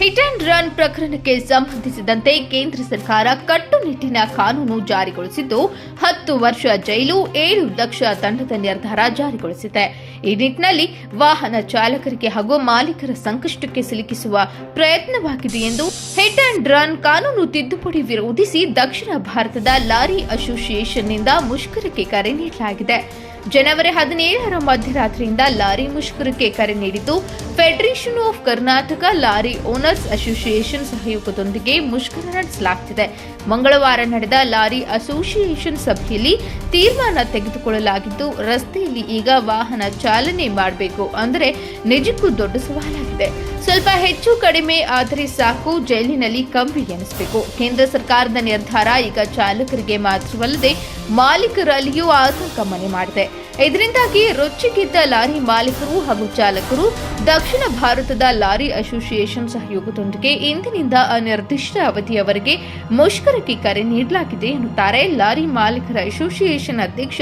Hit and run ಪ್ರಕರಣಕ್ಕೆ ಸಂಬಂಧಿಸಿದಂತೆ ಕೇಂದ್ರ ಸರ್ಕಾರ ಕಟ್ಟುನಿಟ್ಟಿನ ಕಾನೂನು ಜಾರಿಗೊಳಿಸಿದ್ದು, ಹತ್ತು ವರ್ಷ ಜೈಲು, ಏಳು ಲಕ್ಷ ತಂಡದ ನಿರ್ಧಾರ ಜಾರಿಗೊಳಿಸಿದೆ. ಈ ನಿಟ್ಟಿನಲ್ಲಿ ವಾಹನ ಚಾಲಕರಿಗೆ ಹಾಗೂ ಮಾಲೀಕರ ಸಂಕಷ್ಟಕ್ಕೆ ಸಿಲುಕಿಸುವ ಪ್ರಯತ್ನವಾಗಿದೆ ಎಂದು ಹಿಟ್ ಅಂಡ್ ರನ್ ಕಾನೂನು ತಿದ್ದುಪಡಿ ವಿರೋಧಿಸಿ ದಕ್ಷಿಣ ಭಾರತದ ಲಾರಿ ಅಸೋಸಿಯೇಷನ್ನಿಂದ ಮುಷ್ಕರಕ್ಕೆ ಕರೆ ನೀಡಲಾಗಿದೆ. ಜನವರಿ ಹದಿನೇಳರ ಮಧ್ಯರಾತ್ರಿಯಿಂದ ಲಾರಿ ಮುಷ್ಕರಕ್ಕೆ ಕರೆ ನೀಡಿದ್ದು federation of Karnataka lorry owners association ಸಹಯೋಗದೊಂದಿಗೆ ಮುಷ್ಕರ ನಡೆಸಲಾಗುತ್ತಿದೆ ಮಂಗಳವಾರ ನಡೆದ ಲಾರಿ ಅಸೋಸಿಯೇಷನ್ ಸಭೆಯಲ್ಲಿ ತೀರ್ಮಾನ ತೆಗೆದುಕೊಳ್ಳಲಾಗಿದ್ದು, ರಸ್ತೆಯಲ್ಲಿ ಈಗ ವಾಹನ ಚಾಲನೆ ಮಾಡಬೇಕು ಅಂದರೆ ನಿಜಕ್ಕೂ ದೊಡ್ಡ ಸವಾಲಾಗಿದೆ. ಸ್ವಲ್ಪ ಹೆಚ್ಚು ಕಡಿಮೆ ಆದರೆ ಸಾಕು, ಜೈಲಿನಲ್ಲಿ ಕಂಬಿ ಎನಿಸಬೇಕು. ಕೇಂದ್ರ ಸರ್ಕಾರದ ನಿರ್ಧಾರ ಈಗ ಚಾಲಕರಿಗೆ ಮಾತ್ರವಲ್ಲದೆ ಮಾಲೀಕರಲ್ಲಿಯೂ ಆತಂಕ ಮನೆ ಮಾಡಿದೆ. ಇದರಿಂದಾಗಿ ರೊಚ್ಚಿಗಿದ್ದ ಲಾರಿ ಮಾಲೀಕರು ಹಾಗೂ ಚಾಲಕರು ದಕ್ಷಿಣ ಭಾರತದ ಲಾರಿ ಅಸೋಸಿಯೇಷನ್ ಸಹಯೋಗದೊಂದಿಗೆ ಇಂದಿನಿಂದ ಅನಿರ್ದಿಷ್ಟ ಅವಧಿಯವರೆಗೆ ಮುಷ್ಕರಕ್ಕೆ ಕರೆ ನೀಡಲಾಗಿದೆ ಎನ್ನುತ್ತಾರೆ ಲಾರಿ ಮಾಲೀಕರ ಅಸೋಸಿಯೇಷನ್ ಅಧ್ಯಕ್ಷ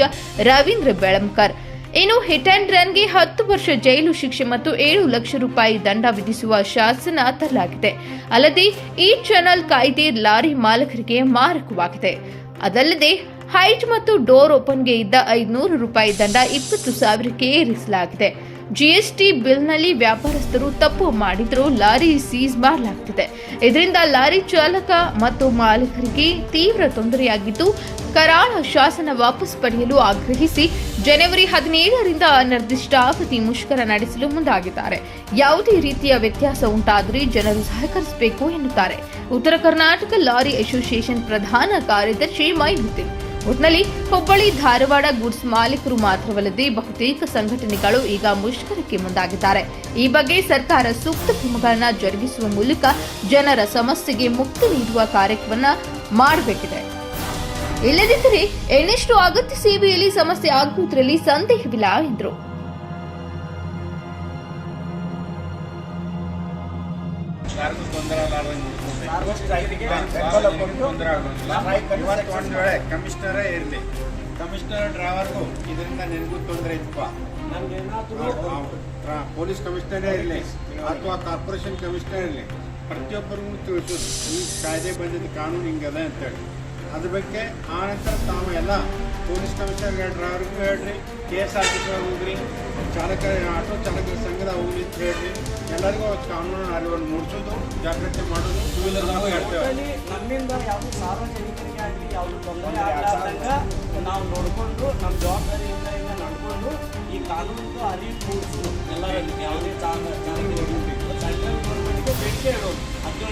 ರವೀಂದ್ರ ಬೆಳಂಕರ್ ಇನ್ನು ಹಿಟ್ ಅಂಡ್ ರನ್ಗೆ ಹತ್ತು ವರ್ಷ ಜೈಲು ಶಿಕ್ಷೆ ಮತ್ತು ಏಳು ಲಕ್ಷ ರೂಪಾಯಿ ದಂಡ ವಿಧಿಸುವ ಶಾಸನ ತರಲಾಗಿದೆ. ಅಲ್ಲದೆ ಈ ಚಾನಲ್ ಕಾಯ್ದೆ ಲಾರಿ ಮಾಲಕರಿಗೆ ಮಾರಕವಾಗಿದೆ. ಅದಲ್ಲದೆ ಹೈಟ್ ಮತ್ತು ಡೋರ್ ಓಪನ್ಗೆ ಇದ್ದ ಐದುನೂರು ರೂಪಾಯಿ ದಂಡ ಇಪ್ಪತ್ತು ಸಾವಿರಕ್ಕೆ ಏರಿಸಲಾಗಿದೆ. ಜಿಎಸ್ಟಿ ಬಿಲ್ನಲ್ಲಿ ವ್ಯಾಪಾರಸ್ಥರು ತಪ್ಪು ಮಾಡಿದರೂ ಲಾರಿ ಸೀಸ್ ಮಾಡಲಾಗ್ತಿದೆ. ಇದರಿಂದ ಲಾರಿ ಚಾಲಕ ಮತ್ತು ಮಾಲೀಕರಿಗೆ ತೀವ್ರ ತೊಂದರೆಯಾಗಿದ್ದು ಕರಾಳ ಶಾಸನ ವಾಪಸ್ ಪಡೆಯಲು ಆಗ್ರಹಿಸಿ ಜನವರಿ ಹದಿನೇಳರಿಂದ ಅನಿರ್ದಿಷ್ಟಾವಧಿ ಮುಷ್ಕರ ನಡೆಸಲು ಮುಂದಾಗಿದ್ದಾರೆ. ಯಾವುದೇ ರೀತಿಯ ವ್ಯತ್ಯಾಸ ಉಂಟಾದರೆ ಜನರು ಸಹಕರಿಸಬೇಕು ಎನ್ನುತ್ತಾರೆ. ಉತ್ತರ ಕರ್ನಾಟಕ ಲಾರಿ ಅಸೋಸಿಯೇಷನ್ ಪ್ರಧಾನ ಕಾರ್ಯದರ್ಶಿ ಮೈನುದ್ದೀನ್. ಒಟ್ನಲ್ಲಿ ಹುಬ್ಬಳ್ಳಿ, ಧಾರವಾಡ ಗುಡ್ಸ್ ಮಾಲೀಕರು ಮಾತ್ರವಲ್ಲದೆ ಬಹುತೇಕ ಸಂಘಟನೆಗಳು ಈಗ ಮುಷ್ಕರಕ್ಕೆ ಮುಂದಾಗಿದ್ದಾರೆ. ಈ ಬಗ್ಗೆ ಸರ್ಕಾರ ಸೂಕ್ತ ಕ್ರಮಗಳನ್ನು ಜರುಗಿಸುವ ಮೂಲಕ ಜನರ ಸಮಸ್ಯೆಗೆ ಮುಕ್ತಿ ನೀಡುವ ಕಾರ್ಯಕ್ರಮ ಮಾಡಬೇಕಿದೆ. ಇಲ್ಲದಿದ್ದರೆ ಇನ್ನೆಷ್ಟು ಅಗತ್ಯ ಸೇವೆಯಲ್ಲಿ ಸಮಸ್ಯೆ ಆಗುವುದರಲ್ಲಿ ಸಂದೇಹವಿಲ್ಲ ಎಂದರು. ಕಮಿಷನರೇ ಇರಲಿ ಕಮಿಷನರ್ ಡ್ರೈವರ್ಗೂ ಇದರಿಂದ ನಿನಗೂ ತೊಂದರೆ ನಮ್ಗೇನಾದ್ರೂ ಪೊಲೀಸ್ ಕಮಿಷನರೇ ಇರಲಿ ಅಥವಾ ಕಾರ್ಪೊರೇಷನ್ ಕಮಿಷನರ್ ಇರಲಿ, ಪ್ರತಿಯೊಬ್ಬರಿಗೂ ತಿಳಿಸೋದು ಈ ಕಾಯ್ದೆ ಬಂದಿದ್ದ ಕಾನೂನು ಹಿಂಗದ ಅಂತೇಳಿ ಅದ್ರ ಬಗ್ಗೆ ಆ ನಂತರ ತಾವು ಎಲ್ಲ ಪೊಲೀಸ್ ಕಮಿಷನರ್ ಡ್ರೈವರ್ಗೂ ಹೇಳ್ರಿ K S R T C ಹೋಗ್ರಿ ಚಾಲಕ ಆಟೋ ಚಾಲಕರ ಸಂಘದ ಹೋಗ್ಲಿ ಅಂತ ಹೇಳ್ರಿ. ಎಲ್ಲರಿಗೂ ಕಾನೂನು ಅರಿವನ್ನು ಮೂಡಿಸೋದು ಜಾಗೃತಿ ಮಾಡೋದು ಟೂ ವೀಲರ್ನೂ ಹೇಳ್ತೇವೆ. ನಮ್ಮಿಂದ ಯಾವುದು ಸಾರ್ವಜನಿಕರಿಗೆ ಆಗಲಿ ಯಾವುದು ತೊಂದರೆ ಆಗಲಾರ್ದಂಗ ನಾವು ನೋಡಿಕೊಂಡು ನಮ್ಮ ಜವಾಬ್ದಾರಿಯಿಂದ ಇಂದ ನಡ್ಕೊಂಡು ಈ ಕಾನೂನು ಅರಿವು ಮೂಡಿಸೋದು. ಎಲ್ಲರಲ್ಲಿ ಯಾವುದೇ ಚಾಲ ಸೆಂಟ್ರಲ್